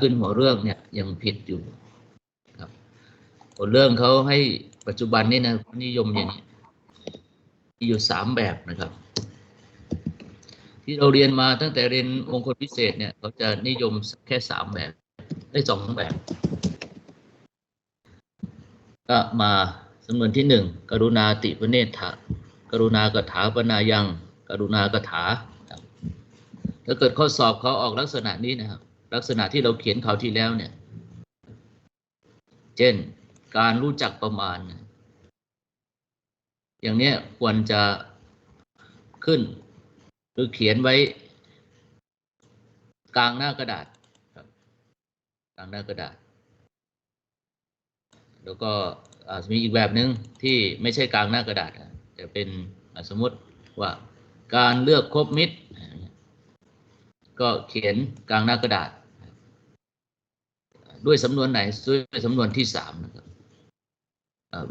ขึ้นหัวเรื่องเนี่ยยังผิดอยู่ครับหัวเรื่องเขาให้ปัจจุบันนี้นะนิยมอย่างนี้มีอยู่สามแบบนะครับ ที่เราเรียนมาตั้งแต่เรียนมงคลพิเศษเนี่ยเขาจะนิยมแค่สามแบบได้สองแบบ ก็มาสำนวนที่หนึ่งกรุณาติปเนธะกรุณากถาปนายัง กรุณากถาถ้าเกิดข้อสอบเขาออกลักษณะนี้นะครับ ลักษณะที่เราเขียนเขาวที่แล้วเนี่ย เช่น การรู้จักประมาณ อย่างเนี้ยควรจะขึ้น หรือเขียนไว้ กลางหน้ากระดาษครับกลางหน้ากระดาษ แล้วก็อาจจะมีอีกแบบหนึ่งที่ไม่ใช่กลางหน้ากระดาษอะจะเป็นสมมติว่าการเลือกคบมิตร ก็เขียนกลางหน้ากระดาษ ด้วยสำนวนไหนด้วยสำนวนที่สามนะครับ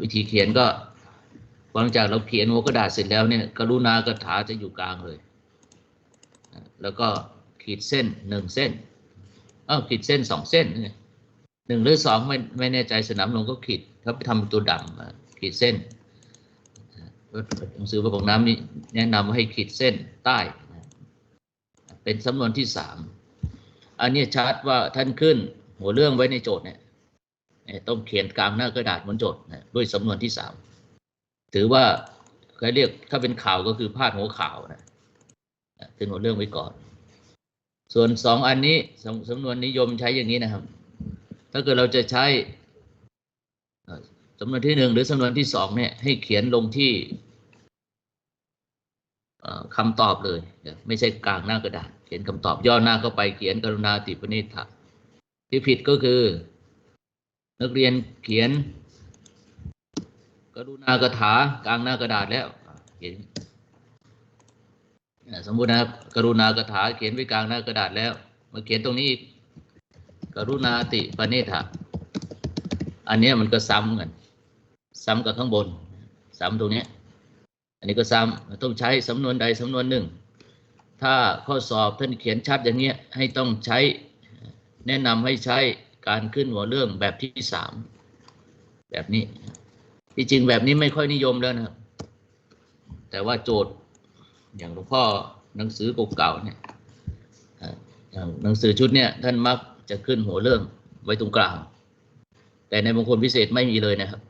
วิธีเขียนก็หลังจากเราเขียนหัวกระดาษเสร็จแล้วเนี่ยกรุณากระถาจะอยู่กลางเลย แล้วก็ขีดเส้นหนึ่งเส้นเอ้าขีดเส้นสองเส้นหนึ่งหรือสองไม่ไม่แน่ใจสนามลงก็ขีดเขาไปทำตัวดำขีดเส้นหนังสือพระบอกน้ำนี่แนะนำว่าให้ขีดเส้นใต้ เป็นสำนวนที่สามอันนี้ชัดว่าท่านขึ้น หัวเรื่องไว้ในโจทย์เนี่ยต้องเขียนกลางหน้ากระดาษบนโจทย์ด้วยสำนวนที่สามถือว่าเขาเรียกถ้าเป็นข่าวก็คือพาดหัวข่าวนะอะขึ้นหัวเรื่องไว้ก่อน ส่วนสองอันนี้สำสำนวนนิยมใช้อย่างนี้นะครับ ถ้าเกิดเราจะใช้สำนวนที่หนึ่งหรือสำนวนที่สองเนี่ยให้เขียนลงที่คำตอบเลย ไม่ใช่กลางหน้ากระดาษ เขียนคำตอบย่อหน้าเข้าไปเขียนกรุณาติปณิธะ ที่ผิดก็คือ นักเรียนเขียน กรุณากระถากลางหน้ากระดาษแล้วเขียนสมมุตินะครับ กรุณากระถาเขียนไว้กลางหน้ากระดาษแล้ว มาเขียนตรงนี้อีกกรุณาติปณิธะอันนี้มันก็ซ้ำกัน ซ้ำกับข้างบน ซ้ำตรงนี้ อันนี้ก็ซ้ำต้องใช้สำนวนใดสำนวนหนึ่ง ถ้าข้อสอบท่านเขียนชัดอย่างเนี้ยให้ต้องใช้ แนะนำให้ใช้การขึ้นหัวเรื่องแบบที่สามแบบนี้ ที่จริงแบบนี้ไม่ค่อยนิยมแล้วนะครับ แต่ว่าโจทย์อย่างหลวงพ่อหนังสือเก่าๆเนี่ยอย่างหนังสือชุดเนี่ยท่านมักจะขึ้นหัวเรื่องไว้ตรงกลาง แต่ในบางคนพิเศษไม่มีเลยนะครับ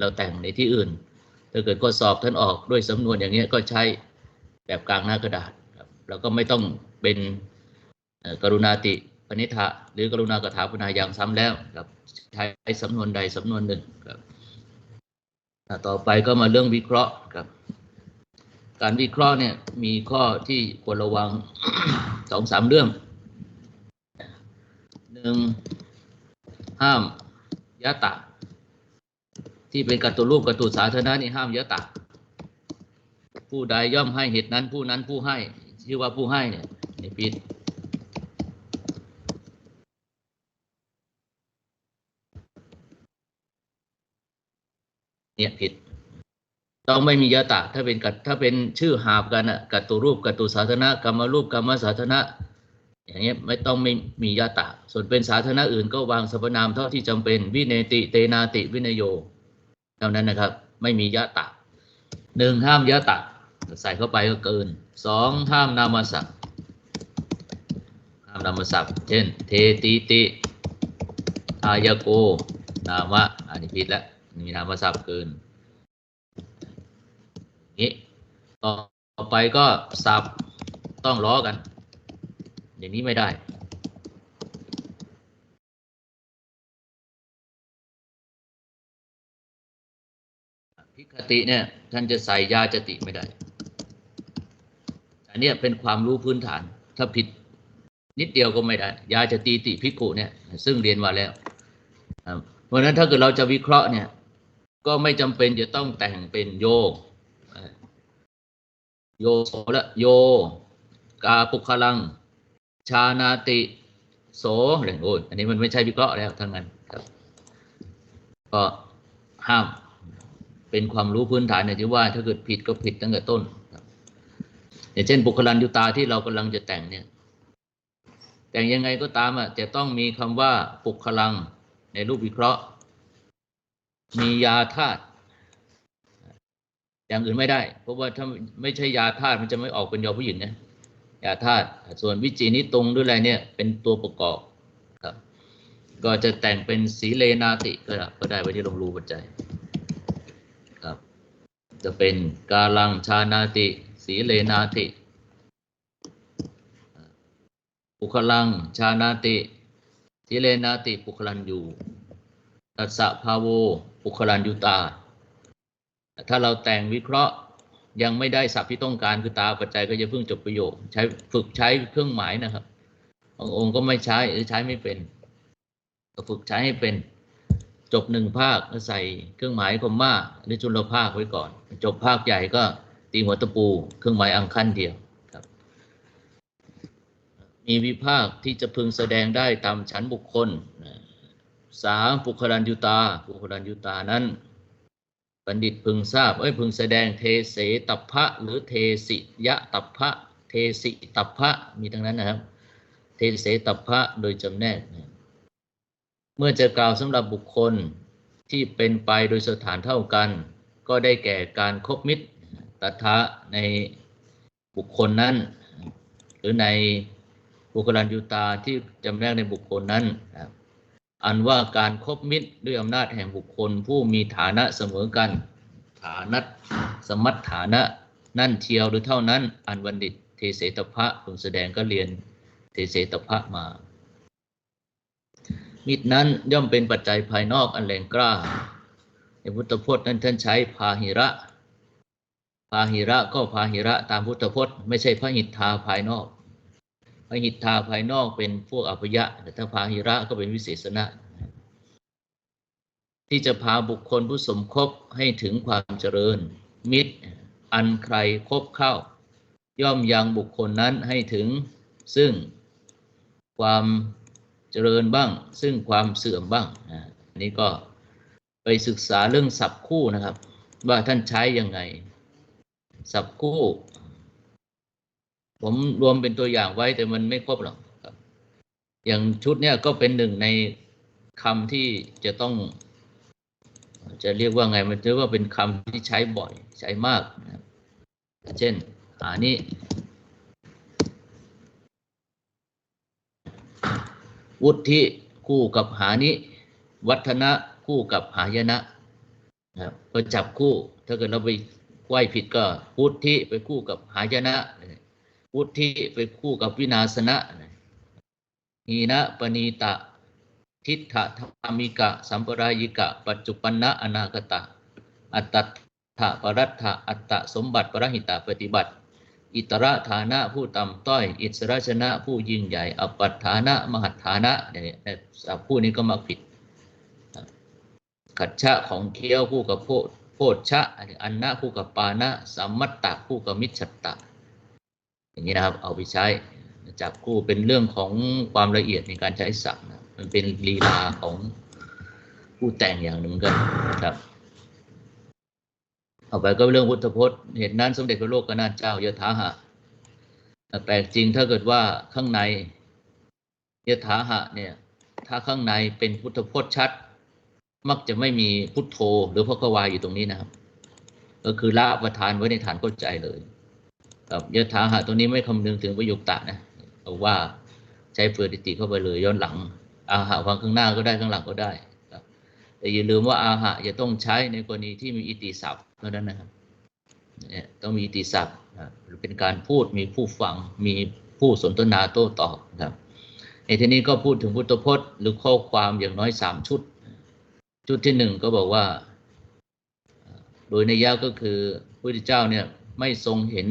เราแต่งในที่อื่น ถ้าเกิดข้อสอบท่านออกด้วยสำนวนอย่างเงี้ยก็ใช้แบบกลางหน้ากระดาษครับแล้วก็ไม่ต้องเป็นกรุณาติ ปณิธะหรือกรุณากถาปนาอย่างซ้ำแล้วครับใช้สำนวนใดสำนวนหนึ่งครับต่อไปก็มาเรื่องวิเคราะห์ครับ การวิเคราะห์เนี่ยมีข้อที่ควรระวังสองสามเรื่องหนึ่งห้ามยะตะ ที่เป็นกัตตุรูปกัตตุสาธารณะนี่ห้ามยะตะ ผู้ใดย่อมให้เหตุนั้นผู้นั้นผู้ให้ชื่อว่าผู้ให้เนี่ยนี่ผิด เนี่ยผิด ต้องไม่มียะตะ ถ้าเป็นกัถ้าเป็นชื่อหาบกันอะกัตตุรูปกัตตุสาธารณะกรรมรูปกรรมสาธารณะอย่างเงี้ยไม่ต้องไม่มียะตะ ส่วนเป็นสาธารณะอื่นก็วางสรรพนามเท่าที่จำเป็นวิเนติเตนาติวินโยเท่านั้นนะครับ ไม่มียะตะหนึ่งห้ามยะตะ ใส่เข้าไปก็เกินสองห้ามนามศัพท์ห้ามนามศัพท์เช่น เทติติอายโก นามะอันนี้ผิดแล้ว มีนามศัพท์เกินนี้ต่อไปก็ศัพท์ต้องล้อกัน อย่างนี้ไม่ได้ พิคติเนี่ยท่านจะใส่ยาจติไม่ได้ อันนี้เป็นความรู้พื้นฐาน ถ้าผิดนิดเดียวก็ไม่ได้ ยาจติติพิกุเนี่ย ซึ่งเรียนมาแล้ว เพราะนั้นถ้าเกิดเราจะวิเคราะห์เนี่ย ก็ไม่จำเป็นจะต้องแต่งเป็นโยโยโสละโย กาปุคลัง ชานาติ โสอะไรโอ้ยอันนี้มันไม่ใช่วิเคราะห์แล้วทั้งนั้นครับ ก็ห้ามเป็นความรู้พื้นฐานเนี่ยที่ว่า ถ้าเกิดผิดก็ผิดตั้งแต่ต้นอย่างเช่นบุคลันยุตาที่เรากำลังจะแต่งเนี่ย แต่งยังไงก็ตามอะจะต้องมีคำว่าปุคลังในรูปวิเคราะห์ มียาธาตุอย่างอื่นไม่ได้ เพราะว่าถ้าไม่ใช่ยาธาตุมันจะไม่ออกเป็นยอผู้หญิงนะยาธาตุส่วนวิจีนิตรงหรืออะไรเนี่ยเป็นตัวประกอบครับ ก็จะแต่งเป็นสีเลนาติก็ได้ก็ได้ไว้ที่ลงรูปัจจัยครับ จะเป็นกาลังชานาติ สีเลนาติปุคลังชานาติสีเลนาติปุคลันยูตัสสะภาโว ปุคลันยุตา ถ้าเราแต่งวิเคราะห์ยังไม่ได้ศัพท์ที่ต้องการคือตาปัจจัยก็จะเพิ่งจบประโยค ใช้ฝึกใช้เครื่องหมายนะครับบางองค์ก็ไม่ใช้หรือใช้ไม่เป็นฝึกใช้ให้เป็นจบหนึ่งภาคก็ใส่เครื่องหมายคอมมาหรือจุลภาคไว้ก่อน จบภาคใหญ่ก็ตีหัวตะปู เครื่องหมายอังคันเดียวครับ มีวิภาคที่จะพึงแสดงได้ตามชั้นบุคคลนะ สามปุคลันยุตาปุคลันยุตานั้นบัณฑิตพึงทราบ เอ้ยพึงแสดงเทเสตัพพะ หรือเทสิยะตัพพะ เทสิตัพพะ มีทั้งนั้นนะครับ เทเสตัพพะโดยจำแนกนะเมื่อจะกล่าวสำหรับบุคคลที่เป็นไปโดยสถานเท่ากัน ก็ได้แก่การครบมิตรตัทะในบุคคลนั้น หรือในบุคลันยุตาที่จำแนกในบุคคลนั้นครับ อันว่าการคบมิตรด้วยอำนาจแห่งบุคคล ผู้มีฐานะเสมอกัน ฐานะสมัตฐานะนั่นเทียวหรือเท่านั้น อันบัณฑิตเทเสตพะผมแสดงก็เรียนเทเสตพะมา มิตรนั้นย่อมเป็นปัจจัยภายนอกอันแรงกล้า ในพุทธพจน์นั้นท่านใช้พาหิระ พาหิระก็พาหิระตามพุทธพจน์ ไม่ใช่พระหิทธาภายนอก พหิทธาภายนอกเป็นพวกอภยะแต่ถ้าพาหิระก็เป็นวิเศษณะ ที่จะพาบุคคลผู้สมคบให้ถึงความเจริญ มิตร อันใครคบเข้า ย่อมยังบุคคลนั้นให้ถึง ซึ่งความเจริญบ้าง ซึ่งความเสื่อมบ้างอันนี้ก็ไปศึกษาเรื่องศัพท์คู่นะครับ ว่าท่านใช้ยังไง ศัพท์คู่ ผมรวมเป็นตัวอย่างไว้แต่มันไม่ครบหรอกครับ อย่างชุดเนี้ยก็เป็นหนึ่งในคำที่จะต้อง จะเรียกว่าไงมันถือว่าเป็นคำที่ใช้บ่อยใช้มากนะครับเช่นหานี้วุฒิคู่กับหานิวัฒนะคู่กับหายนะนะครับก็จับคู่ ถ้าเกิดเราไปไหวผิดก็วุฒิไปคู่กับหายนะ วุฒิไปคู่กับวินาสนะหีนะปณีตะ ทิฏฐธรรมิกะ สัมปรายิกะ ปัจจุปันนะอนาคตะ อัตตถะปรัตถะอัตตะสมบัติปรหิตะปฏิบัติ อิตระฐานะผู้ต่ำต้อย อิสระชนะผู้ยิ่งใหญ่ อปัฏฐานะ มหัฏฐานะเนี่ยสับผู้นี้ก็มาผิดขัดชะของเคี้ยวคู่กับโพโพชะอันนะคู่กับปานะสัมมัตตะคู่กับมิจฉตตะ อย่างนี้นะครับ เอาไปใช้จับคู่เป็นเรื่องของความละเอียดในการใช้ศัพท์นะมันเป็นลีลาของผู้แต่งอย่างหนึ่งกันนะครับเอาไปก็เรื่องพุทธพจน์ เหตุนั้นสมเด็จพระโลกกนาถเจ้ายถาหะแต่แปลกจริงถ้าเกิดว่าข้างในยถาหะเนี่ย ถ้าข้างในเป็นพุทธพจน์ชัด มักจะไม่มีพุทโธหรือพระกวายอยู่ตรงนี้นะครับ ก็คือละประทานไว้ในฐานเข้าใจเลย ครับยถาหะตรงนี้ไม่คำนึงถึงประโยคตะนะเอาว่าใช้เฟอร์ดิติเข้าไปเลยย้อนหลัง อาหะวางข้างหน้าก็ได้ข้างหลังก็ได้ครับแต่อย่าลืมว่าอาหะจะต้องใช้ในกรณีที่มีอิติศัพท์เท่านั้นนะครับเนี่ยต้องมีอิติศัพท์นะหรือเป็นการพูดมีผู้ฟังมีผู้สนทนาโต้ตอบนะครับในที่นี้ก็พูดถึงพุทธพจน์ หรือข้อความอย่างน้อยสามชุด ชุดที่หนึ่งก็บอกว่า โดยในยะก็คือพระพุทธเจ้าเนี่ยไม่ทรงเห็น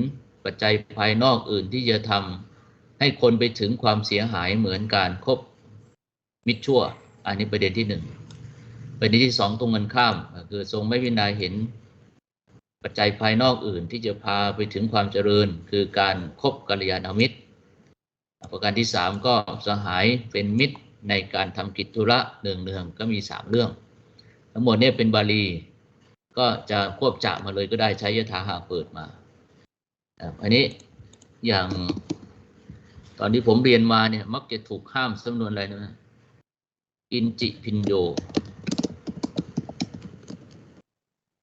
ปัจจัยภายนอกอื่นที่จะทำให้คนไปถึงความเสียหายเหมือนการคบมิตรชั่ว อันนี้ประเด็นที่หนึ่งประเด็นที่สองตรงกันข้าม คือทรงไม่วินัยเห็นปัจจัยภายนอกอื่นที่จะพาไปถึงความเจริญ คือการคบกัลยาณมิตร ประการที่สามก็สหายเป็นมิตรในการทำกิจธุระเนืองเนืองก็มีสามเรื่อง ทั้งหมดเนี่ยเป็นบาลี ก็จะควบจะมาเลยก็ได้ใช้ยถาหาเปิดมา อันนี้อย่างตอนที่ผมเรียนมาเนี่ย มักจะถูกข้ามสำนวนอะไรนะอินจิพินโย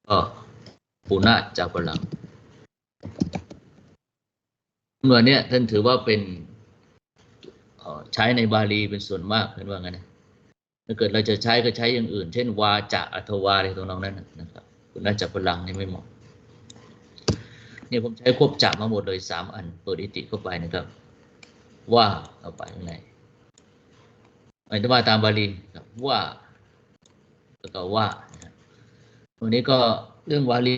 ก็ปุณะจากพลังสำนวนเนี้ยท่านถือว่าเป็นใช้ในบาลีเป็นส่วนมากเห็นว่างั้นนะถ้าเกิดเราจะใช้ก็ใช้อย่างอื่น เช่น วาจะอัทวาอะไรตรงนั้นนะครับปุณะจากพลังนี่ไม่เหมาะ เนี่ยผมใช้ควบจับมาหมดเลยสามอัน เปิดอิติเข้าไปนะครับ ว่าเข้าไปข้างในอันที่ว่าตามบาลีครับว่าแล้วก็ว่านะครับวันนี้ก็เรื่องบาลี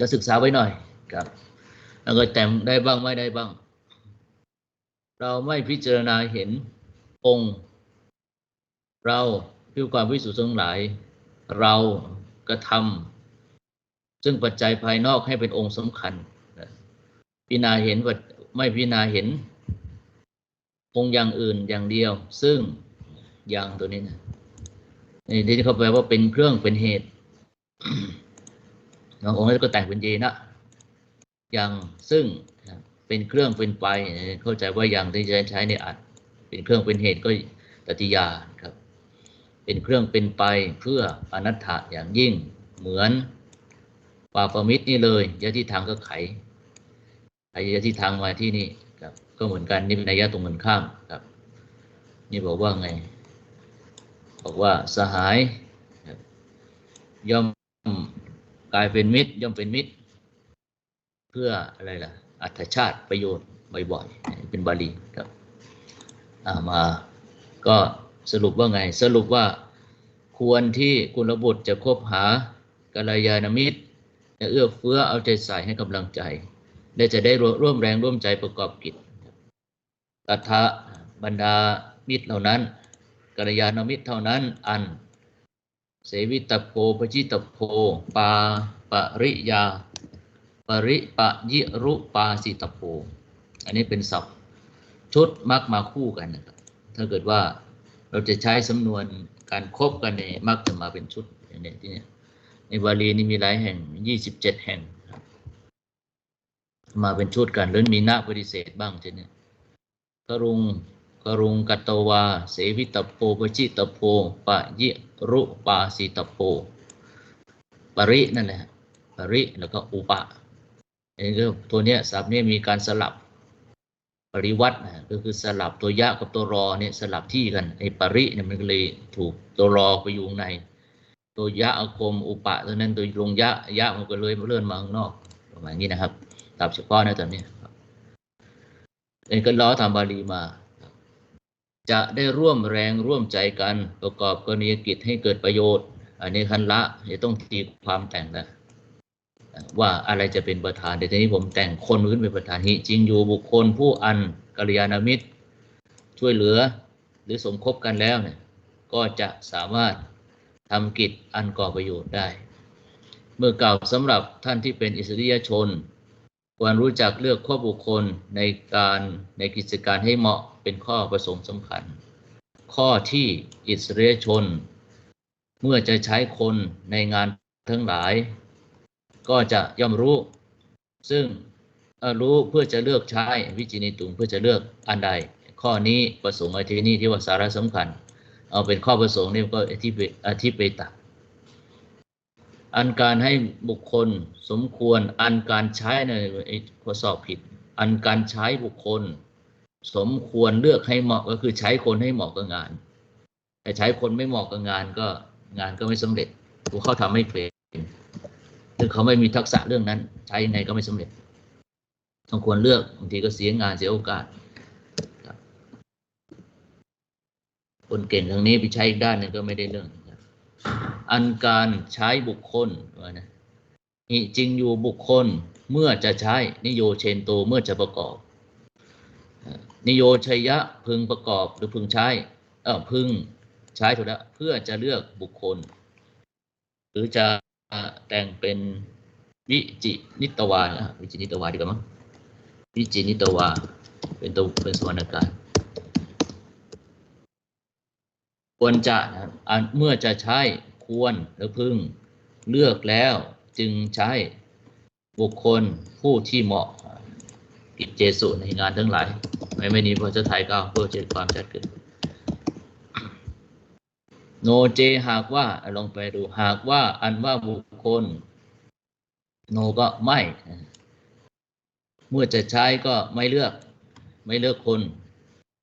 จะศึกษาไว้หน่อยครับ แล้วก็แต่งได้บ้างไม่ได้บ้าง เราไม่พิจารณาเห็นองค์ เราพิวความวิสุทธิ์ทั้งหลาย เรากระทำ ซึ่งปัจจัยภายนอกให้เป็นองค์สำคัญพิจารณาเห็นปัจไม่พิจารณาเห็นองค์อย่างอื่นอย่างเดียว ซึ่งอย่างตัวนี้นะนี่ที่เขาแปลว่าเป็นเครื่องเป็นเหตุบาองค์ก็แต่งเป็นเยนะอย่างซึ่งเป็นเครื่องเป็นไป เข้าใจว่าอย่างที่จะใช้ในอัด เป็นเครื่องเป็นเหตุก็ตติยาครับ เป็นเครื่องเป็นไปเพื่ออนัตถะอย่างยิ่งเหมือน ปาปมิตรนี่เลยยะที่ทางก็ไขไอ้ยะที่ทางมาที่นี่ครับ ก็เหมือนกันนี่เป็นนัยยะตรงกันข้ามครับ นี่บอกว่าไง บอกว่าสหาย ย่อมกลายเป็นมิตร ย่อมเป็นมิตร เพื่ออะไรล่ะ อัตชาติประโยชน์บ่อยๆ เป็นบาลีครับามาก็สรุปว่าไง สรุปว่าควรที่กุลบุตรจะคบหากัลยาณมิตร จะเอื้อเฟื้อเอาใจใส่ให้กำลังใจ และจะได้ร่วมแรงร่วมใจประกอบกิจตัทะบรรดามิตรเหล่านั้นกัลยาณมิตรเท่านั้นอัน เสวิตโพปจิตโพปาปริยา ปริปะยิรุปาสิตโพอันนี้เป็นศัพท์ชุดมักมาคู่กันนะครับถ้าเกิดว่าเราจะใช้สำนวนการครบกันเนี่ยมักจะมาเป็นชุดอย่างนี้ที่เนี่ย ในบาลีนี่มีหลายแห่ง27แห่ง มาเป็นชุดกันแล้วมีนาปฏิเสธบ้างเช่นนี้กรุงกรุงกัตตวา เสวิตโพปจิตโพปะยิรุปาสิตโพปรินั่นแหละปริแล้วก็อุปะอันนี้ก็ตัวเนี้ยศัพท์เนี้มีการสลับปริวัตินะก็คือสลับตัวยะกับตัวรอเนี่ยสลับที่กันไอ้ปริเนี่ยมันก็เลยถูกตัวรอไปอยู่ใน ตัวยะอาคมอุปะตัวนั้นตัวลงยะยะมันก็เลยเลื่อนมาข้างนอกประมาณนี้นะครับตามเฉพาะนะตอนนี้ครับเอ็นก็ล้อทำบาลีมา จะได้ร่วมแรงร่วมใจกันประกอบกรณียกิจให้เกิดประโยชน์ อันนี้คันละจะต้องตีความแต่งแล้วว่าอะไรจะเป็นประธานแต่ทีนี้ผมแต่งคนขึ้นเป็นประธานหิจริงอยู่บุคคลผู้อันกัลยาณมิตร ช่วยเหลือหรือสมคบกันแล้วเนี่ยก็จะสามารถ ทำกิจอันก่อประโยชน์ได้ เมื่อกล่าวสำหรับท่านที่เป็นอิสริยชน ควรรู้จักเลือกข้อบุคคลในการในกิจการให้เหมาะเป็นข้อประสงค์สำคัญ ข้อที่อิสริยชน เมื่อจะใช้คนในงานทั้งหลาย ก็จะย่อมรู้ ซึ่งรู้เพื่อจะเลือกใช้วิจินิตุงเพื่อจะเลือกอันใด ข้อนี้ประสงค์อธินี้ที่ว่าสาระสำคัญ เอาเป็นข้อประสงค์นี่ก็อธิเปอธิเปตะอันการให้บุคคลสมควร อันการใช้ในไอ้ข้อสอบผิด อันการใช้บุคคล สมควรเลือกให้เหมาะก็คือใช้คนให้เหมาะกับงาน แต่ใช้คนไม่เหมาะกับงานก็งานก็ไม่สำเร็จผู้เขาทำไม่เป็นหรือเขาไม่มีทักษะเรื่องนั้น ใช้ยังไงก็ไม่สำเร็จต้องควรเลือกบางทีก็เสียงานเสียโอกาสครับ คนเก่งทางนี้ไปใช้อีกด้านหนึ่งก็ไม่ได้เรื่อง อันการใช้บุคคลว่านะนี่จริงอยู่บุคคลเมื่อจะใช้นิโยเชนโตเมื่อจะประกอบ นิโยชัยยะพึงประกอบหรือพึงใช้เออพึงใช้ถูกแล้วเพื่อจะเลือกบุคคล หรือจะแต่งเป็นวิจินิตวาอะวิจินิตวาดีกว่ามั้งวิจินิตวาเป็นตัวเป็นสวรรณการ ควรจะเมื่อจะใช้ควรหรือพึง เลือกแล้วจึงใช้บุคคลผู้ที่เหมาะกิจเจสุในงานทั้งหลาย ไม่ไม่นี้ภาษาไทยก็เพื่อเจอความชัดเจนโนเจหากว่าลองไปดูหากว่าอันว่าบุคคล โนก็ไม่ เมื่อจะใช้ก็ไม่เลือก ไม่เลือกคน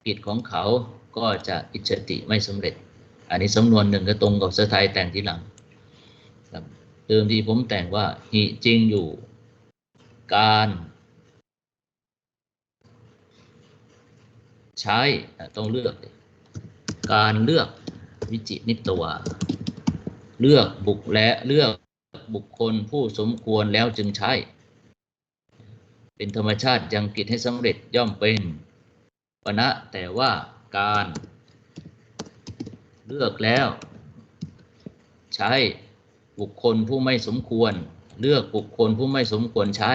กิจของเขาก็จะอิจฉติไม่สำเร็จ อันนี้สำนวนหนึ่งก็ตรงกับภาษาไทยแต่งทีหลังครับเดิมทีผมแต่งว่าหิจริงอยู่ การ ใช้ต้องเลือก การเลือกวิจินิตวาเลือกบุคและเลือกบุคคลผู้สมควรแล้วจึงใช้ เป็นธรรมชาติยังกิจให้สำเร็จย่อมเป็นปณะแต่ว่าการ เลือกแล้ว ใช้บุคคลผู้ไม่สมควร เลือกบุคคลผู้ไม่สมควรใช้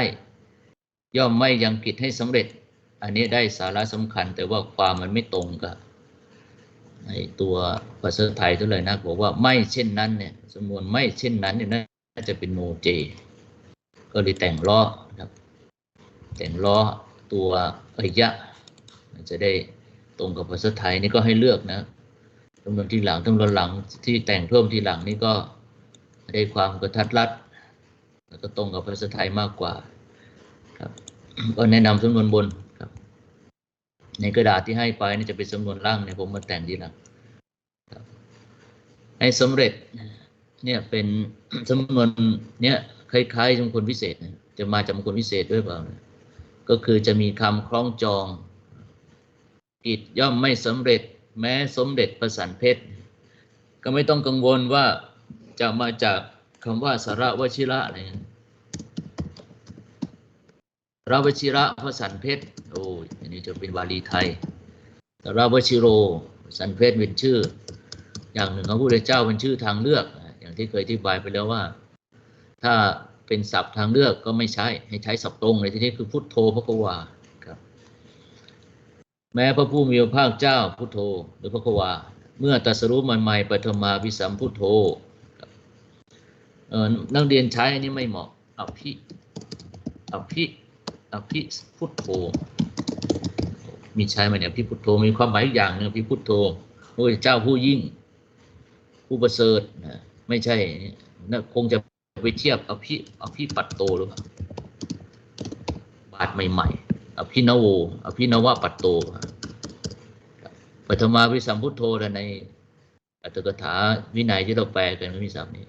ย่อมไม่ยังกิจให้สำเร็จ อันนี้ได้สาระสำคัญ แต่ว่าความมันไม่ตรงกับในตัวภาษาไทยเท่าไหร่นะบอกว่าไม่เช่นนั้นเนี่ยสำนวนไม่เช่นนั้นเนี่ยน่าจะเป็นโนเจ ก็เลยแต่งล้อนะครับแต่งล้อตัวอริยะ จะได้ตรงกับภาษาไทยนี่ก็ให้เลือกนะำนวนที่หลังจำนวนหลังที่แต่งเพิ่มที่หลังนี่ก็ได้ความกระทัดรัดแล้วก็ตรงกับภาษาไทยมากกว่าครับก็แนะนำสำนวนบนครับ ในกระดาษที่ให้ไปนี่จะเป็นสำนวนล่างเนี่ยผมมาแต่งทีหลังครับให้สำเร็จเนี่ยเป็นสำนวนเนี่ยคล้ายๆสมคนพิเศษนะจะมาจากมงคลพิเศษด้วยเปล่านะก็คือจะมีคำคล้องจอง กิจย่อมไม่สำเร็จ แม้สมเด็จประสันเพชร ก็ไม่ต้องกังวลว่าจะมาจากคำว่าสาระวชิระอะไรเงี้ยสาระวชิระพระสันเพชรโอ้ยอันนี้จะเป็นบาลีไทยสาระวชิโรสันเพชรเป็นชื่อ อย่างหนึ่งของพระพุทธเจ้าเป็นชื่อทางเลือก อย่างที่เคยอธิบายไปแล้วว่า ถ้าเป็นศัพท์ทางเลือกก็ไม่ใช้ให้ใช้ศัพท์ตรงเลยที่นี้คือพุทโธพระกวา แม้พระผู้มีพระภาคเจ้าพุทโธหรือพระกวา เมื่อตรัสรู้ใหม่ๆปฐมาวิสัมพุทโธเออนักเรียนใช้อันนี้ไม่เหมาะอภิอภิอภิพุทโธมีใช้ไหมเนี่ยอภิพุทโธมีความหมายอีกอย่างหนึ่งอภิพุทโธพระเจ้าผู้ยิ่ง ผู้ประเสริฐนะไม่ใช่นะคงจะไปเทียบอภิอภิปัตโตหรือเปล่าบาทใหม่ ๆ อภินโวอภินวปัตโตปฐมาวิสัมพุทโธในอัตถกถาวินัยที่เราแปลกันมีศัพท์นี้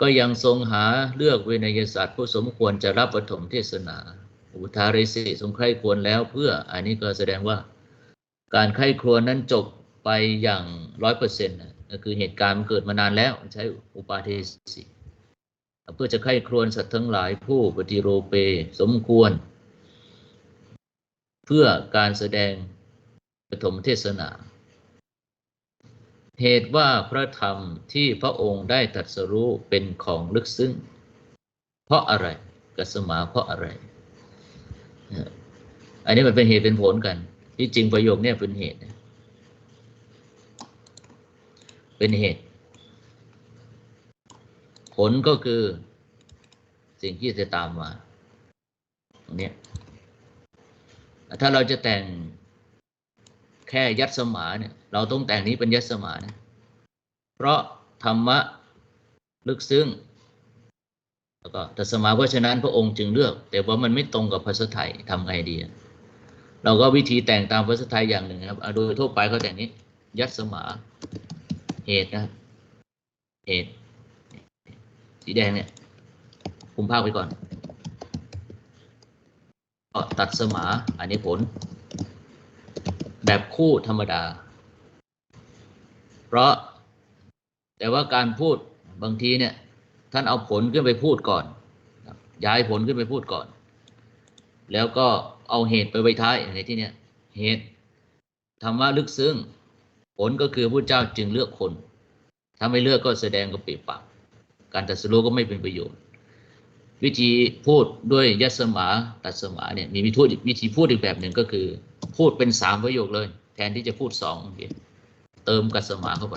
ก็ยังทรงหาเลือกเวนยศาสตร์ผู้สมควรจะรับปฐมเทศนา อุทาริสิทรงใคร่ควรแล้วเพื่ออันนี้ก็แสดงว่า การใคร่ครวญนั้นจบไปอย่างร้อยเปอร์เซ็นต์ก็คือเหตุการณ์มันเกิดมานานแล้วใช้อุปาเทสิเพื่อจะใคร่ครวญสัตว์ทั้งหลายผู้ปฏิโรเป สมควร เพื่อการแสดงปฐมเทศนา เหตุว่าพระธรรมที่พระองค์ได้ตรัสรู้เป็นของลึกซึ้ง เพราะอะไรกัสมาเพราะอะไร อันนี้มันเป็นเหตุเป็นผลกัน ที่จริงประโยคนี้เป็นเหตุ เป็นเหตุ ผลก็คือสิ่งที่จะตามมาตรงนี้ ถ้าเราจะแต่งแค่ยัดสมาเนี่ย เราต้องแต่งนี้เป็นยัดสมานะ เพราะธรรมะลึกซึ้งแล้วก็ตัสมาเพราะฉะนั้นพระองค์จึงเลือก แต่ว่ามันไม่ตรงกับภาษาไทยทำไงดี เราก็วิธีแต่งตามภาษาไทยอย่างหนึ่งครับโดยทั่วไปเขาแต่งนี้ ยัดสมาเหตุนะเหตุสีแดงเนี่ยคุมภาคไปก่อน ตัดสมาอันนี้ผล แบบคู่ธรรมดา เพราะแต่ว่าการพูดบางทีเนี่ย ท่านเอาผลขึ้นไปพูดก่อน ย้ายผลขึ้นไปพูดก่อน แล้วก็เอาเหตุไปไว้ท้ายในที่เนี้ยเหตุธรรมะลึกซึ้งผลก็คือพระเจ้าจึงเลือกคน ถ้าไม่เลือกก็แสดงกับปีปาก การตัดสู้ก็ไม่เป็นประโยชน์ วิธีพูดด้วยยัสมาตัดสมาเนี่ยมีวิธีวิธีพูดอีกแบบหนึ่งก็คือ พูดเป็นสามประโยคเลย แทนที่จะพูดสองเติมกัสมาเข้าไป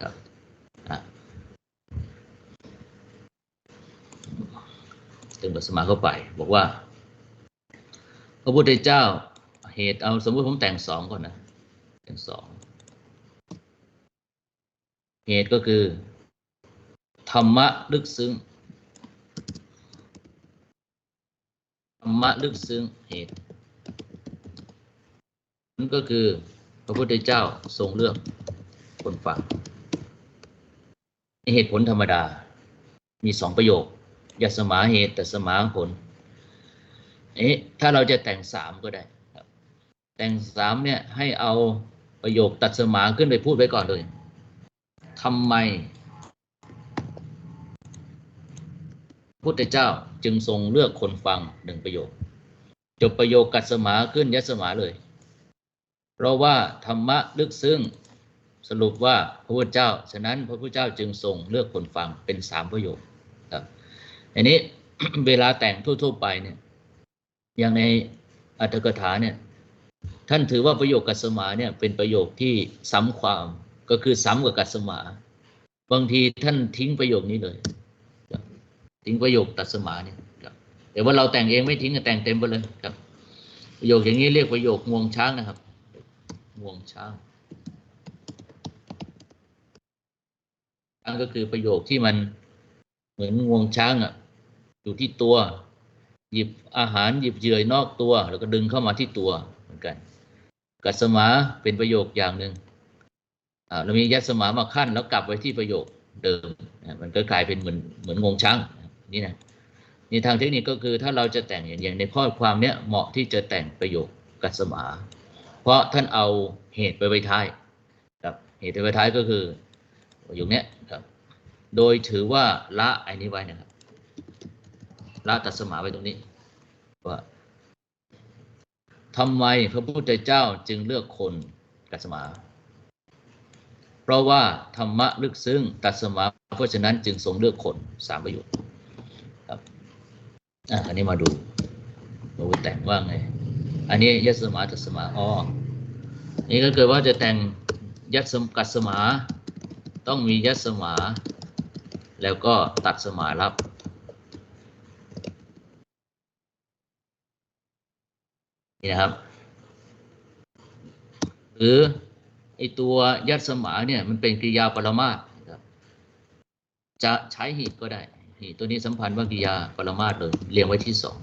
ครับตึงตัสมาเข้าไป บอกว่า พระพุทธเจ้าเหตุเอาสมมุติผมแต่งสองก่อนนะแต่งสองเหตุก็คือ ธรรมะลึกซึ้ง รรมะลึกซึ้งเหตุนั่นก็คือพระพุทธเจ้าทรงเลือกคนฟังเหตุผลธรรมดา มีสองประโยคยสมาเหตุแต่สมาผล เอ๊ะถ้าเราจะแต่งสามก็ได้ครับแต่งสามเนี่ยให้เอาประโยคตัดสมาขึ้นไปพูดไว้ก่อนเลยทำไม พุทธเจ้าจึงทรงเลือกคนฟังหนึ่งประโยค จบประโยคกัดสมาขึ้นยัดสมาเลย เพราะว่าธรรมะลึกซึ้งสรุปว่าพระพุทธเจ้า ฉะนั้นพระพุทธเจ้าจึงทรงเลือกคนฟังเป็นสามประโยคครับอันนี้เวลาแต่งทั่ว ๆ ไปเนี่ยอย่างในอัตถกถาเนี่ยท่านถือว่าประโยคกัสมาเนี่ยเป็นประโยคที่ซ้ำความก็คือซ้ำกับกัสมา บางทีท่านทิ้งประโยคนี้เลย ทิ้งประโยคตัดสมาเนี่ยครับแต่ว่าเราแต่งเองไม่ทิ้งแต่งเต็มไปเลยครับ ประโยคอย่างนี้เรียกประโยคงวงช้างนะครับงวงช้างช้างก็คือประโยคที่มันเหมือนงวงช้างอะ อยู่ที่ตัว หยิบอาหารหยิบเหยื่อนอกตัว แล้วก็ดึงเข้ามาที่ตัวเหมือนกันกัสมาเป็นประโยคอย่างหนึ่งอ่าเรามียัสมามาขั้นแล้วกลับไปที่ประโยคเดิม มันก็กลายเป็นเหมือนเหมือนงวงช้าง นี่นะนี่ทางเทคนิคก็คือถ้าเราจะแต่งอย่างางในข้อความเนี้ยเหมาะที่จะแต่งประโยคกัสมา เพราะท่านเอาเหตุไปไว้ท้ายครับเหตุไปไว้ท้ายก็คือประโยคเนี้ยครับ โดยถือว่าละไอ้นี้ไว้นะครับ ละตัดสมาไว้ตรงนี้ว่าทำไมพระพุทธเจ้าจึงเลือกคนกัสมา เพราะว่าธรรมะลึกซึ้งตัดสมา เพราะฉะนั้นจึงทรงเลือกคนสามประโยชน์ค อะอันนี้มาดูมาแต่งว่าไง อันนี้ยัดสมาตัดสมาอ๋อนี่ก็เกิดว่าจะแต่งยัดสมกัดสมา ต้องมียัดสมา แล้วก็ตัดสมารับนี่นะครับ หรือไอตัวยัดสมาเนี่ยมันเป็นกริยาปรมาสครับจะใช้หีบก็ได้ หีบตัวนี้สัมพันธ์ว่ากริยาปรมาสเลยเรียงไว้ที่สอง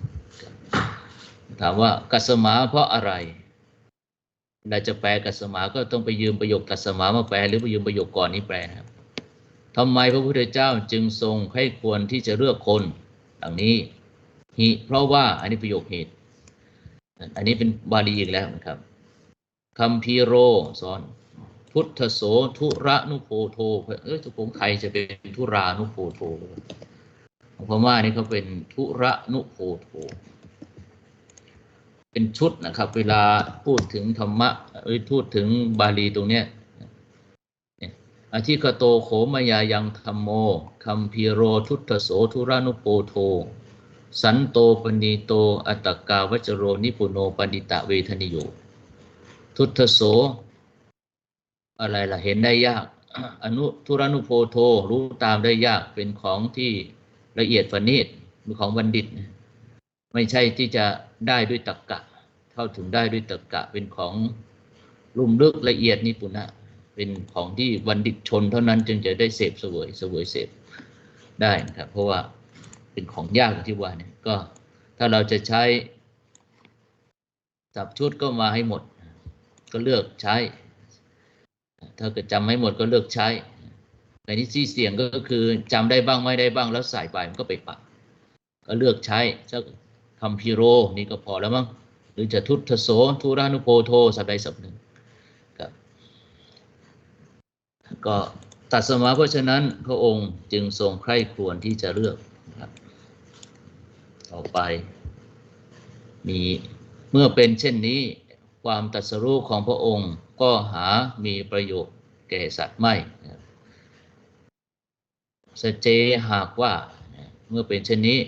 ถามว่ากัสมาเพราะอะไรเราจะแปลกัสมาก็ต้องไปยืมประโยคกัสมามาแปลหรือไปยืมประโยคก่อนนี้แปลครับทำไมพระพุทธเจ้าจึงทรงให้ควรที่จะเลือกคนดังนี้หิเพราะว่าอันนี้ประโยคเหตุ อันนี้เป็นบาลีอีกแล้วนะครับคัมพีโรสอน พุทธโสทุระนุโพโทเอ้ยขงไทยจะเป็นทุรานุโพโท ของพม่านี่เขาเป็นทุระนุโพโทเป็นชุดนะครับ เวลาพูดถึงธรรมะเอ้พูดถึงบาลีตรงเนี้ยอธิคโตโขมายายังธรรมโมคัมพีโรทุตโสทุรานุโพโท สันโตปณีโต อัตกาวัจโรนิปุโนปณิตะเวทนิโยทุตโส อะไรล่ะ เห็นได้ยาก อนุทุรานุโพโท รู้ตามได้ยากเป็นของที่ ละเอียดประณีตเป็นของบัณฑิต ไม่ใช่ที่จะได้ด้วยตรรกะเข้าถึงได้ด้วยตรรกะ เป็นของลุ่มลึกละเอียดนิปุณะเป็นของที่บัณฑิตชนเท่านั้นจึงจะได้เสพเสวยเสวยเสพได้นะครับ เพราะว่าเป็นของยากองที่ว่าเนี่ยก็ถ้าเราจะใช้สับชุดก็มาให้หมด ก็เลือกใช้ ถ้าเกิดจำไม่หมดก็เลือกใช้ แต่ที่ที่เสี่ยงก็คือจำได้บ้างไม่ได้บ้างแล้วใส่ไปมันก็ไปปะก็เลือกใช้สักคำพิโรนี่ก็พอแล้วมั้งหรือจะทุตโสทุรานุโพโทสับใดสับหนึ่งครับก็ตัดสมาเพราะฉะนั้นพระองค์จึงทรงใคร่ครวญที่จะเลือกครับต่อไป มีเมื่อเป็นเช่นนี้ความตรัสรู้ของพระองค์ก็หามีประโยชน์แก่สัตว์ไม่ สเจหากว่าเมื่อเป็นเช่นนี้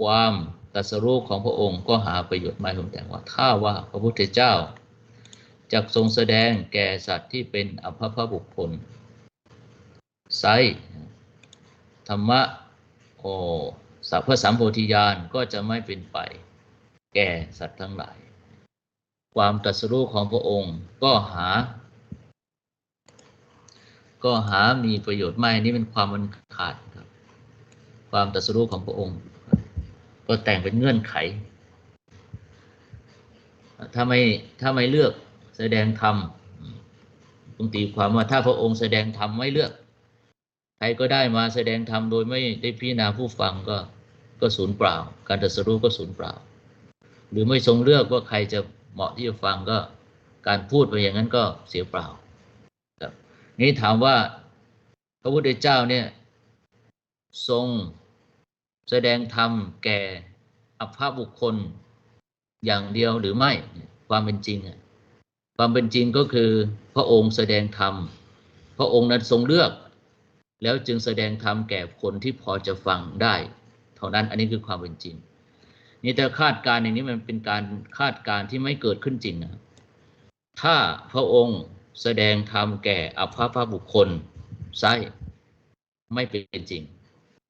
ความตัสรู้ของพระองค์ก็หาประโยชน์ไม่ผมแต่ว่าถ้าว่าพระพุทธเจ้าจักทรงแสดงแก่สัตว์ที่เป็นอภพบุคคลไซธรรมะโอสัพพสัมโพธิญาณก็จะไม่เป็นไป แก่สัตว์ทั้งหลาย ความตัสรู้ของพระองค์ก็หา ก็หามีประโยชน์ไม่นี่เป็นความมันขาดครับ ความตรัสรู้ของพระองค์ ก็แต่งเป็นเงื่อนไข ถ้าไม่ถ้าไม่เลือกแสดงธรรมต้องตีความว่าถ้าพระองค์แสดงธรรมไม่เลือก ใครก็ได้มาแสดงธรรมโดยไม่ได้พิจารณาผู้ฟังก็ก็สูญเปล่า การตรัสรู้ก็สูญเปล่า หรือไม่ทรงเลือกว่าใครจะเหมาะที่จะฟังก็การพูดไปอย่างนั้นก็เสียเปล่า นี่ถามว่าพระพุทธเจ้าเนี่ย ทรงแสดงธรรมแก่อภาพบุคคลอย่างเดียวหรือไม่ความเป็นจริงความเป็นจริงก็คือพระองค์แสดงธรรม พระองค์นั้นทรงเลือก แล้วจึงแสดงธรรมแก่คนที่พอจะฟังได้ เท่านั้นอันนี้คือความเป็นจริง นี่แต่คาดการณ์อย่างนี้มันเป็นการคาดการณ์ที่ไม่เกิดขึ้นจริงนะถ้าพระองค์ แสดงธรรมแก่อภาพบุคคลไซไม่เป็นจริง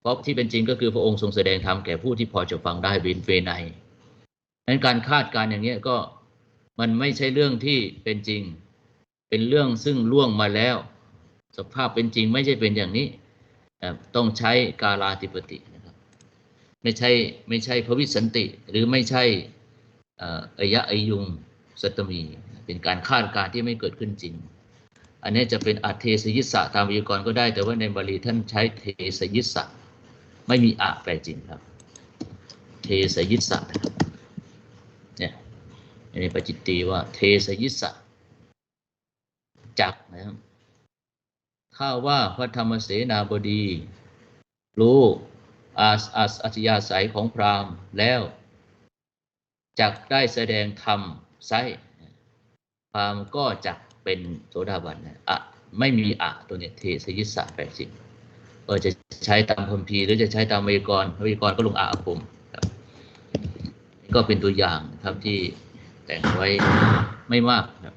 เพราะที่เป็นจริงก็คือพระองค์ทรงแสดงธรรมแก่ผู้ที่พอจะฟังได้เป็นเฟในนั้นการคาดการอย่างนี้ก็มันไม่ใช่เรื่องที่เป็นจริง เป็นเรื่องซึ่งล่วงมาแล้ว สภาพเป็นจริงไม่ใช่เป็นอย่างนี้ ต้องใช้กาลาธิปตินะครับ ไม่ใช่ไม่ใช่พระวิสันติ หรือไม่ใช่อายะอายุงสัตมี เป็นการคาดการณ์ที่ไม่เกิดขึ้นจริง อันนี้จะเป็นอัเทสยิสะตามวิกรณ์ก็ได้ แต่ว่าในบาลีท่านใช้เทสยิสะไม่มีอะแปลจริงครับ เทสยิสะนะครับเนี่ยในปจิตตีว่าเทสยิสะจักนะครับถ้าว่าพระธรรมเสนาบดี รู้อาอาอัจยาศัยของพราหมณ์แล้วจักได้แสดงธรรมไซามก็จักเป็นโสดาบันนะอะไม่มีอะตัวเนี้ยเทสยิสะแปลจริงก็จะใช้ตามพมพีหรือจะใช้ตามวิกรวิกรก็ลงอาอาคมครับก็เป็นตัวอย่างครับที่แต่งไว้ไม่มากครับ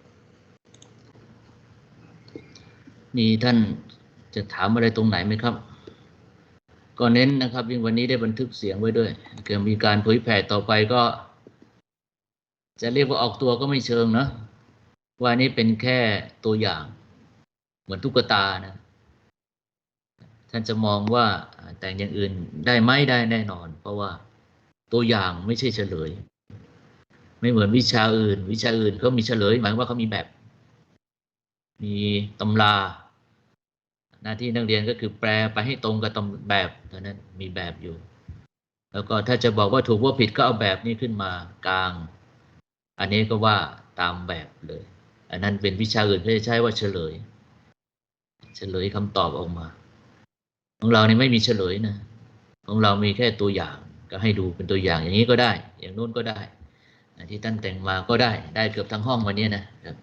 มีท่านจะถามอะไรตรงไหนไหมครับ ก็เน้นนะครับยิ่งวันนี้ได้บันทึกเสียงไว้ด้วยเกิดมีการเผยแผ่ต่อไปก็ จะเรียกว่าออกตัวก็ไม่เชิงเนาะ ว่านี่เป็นแค่ตัวอย่าง เหมือนตุ๊กตานะ ท่านจะมองว่าแต่งอย่างอื่นได้ไหมได้แน่นอน เพราะว่าตัวอย่างไม่ใช่เฉลย ไม่เหมือนวิชาอื่น วิชาอื่นเขามีเฉลย หมายว่าเขามีแบบ มีตำรา หน้าที่นักเรียนก็คือแปลไปให้ตรงกับตำแบบเท่านั้นมีแบบอยู่ แล้วก็ถ้าจะบอกว่าถูกว่าผิดก็เอาแบบนี้ขึ้นมากลาง อันนี้ก็ว่าตามแบบเลย อันนั้นเป็นวิชาอื่นเขาจะใช้ว่าเฉลย เฉลยคำตอบออกมา ของเรานี่ไม่มีเฉลยนะ ของเรามีแค่ตัวอย่างก็ให้ดูเป็นตัวอย่างอย่างนี้ก็ได้ อย่างนู้นก็ได้ที่ท่านแต่งมาก็ได้ได้เกือบทั้งห้องวันนี้นะครับ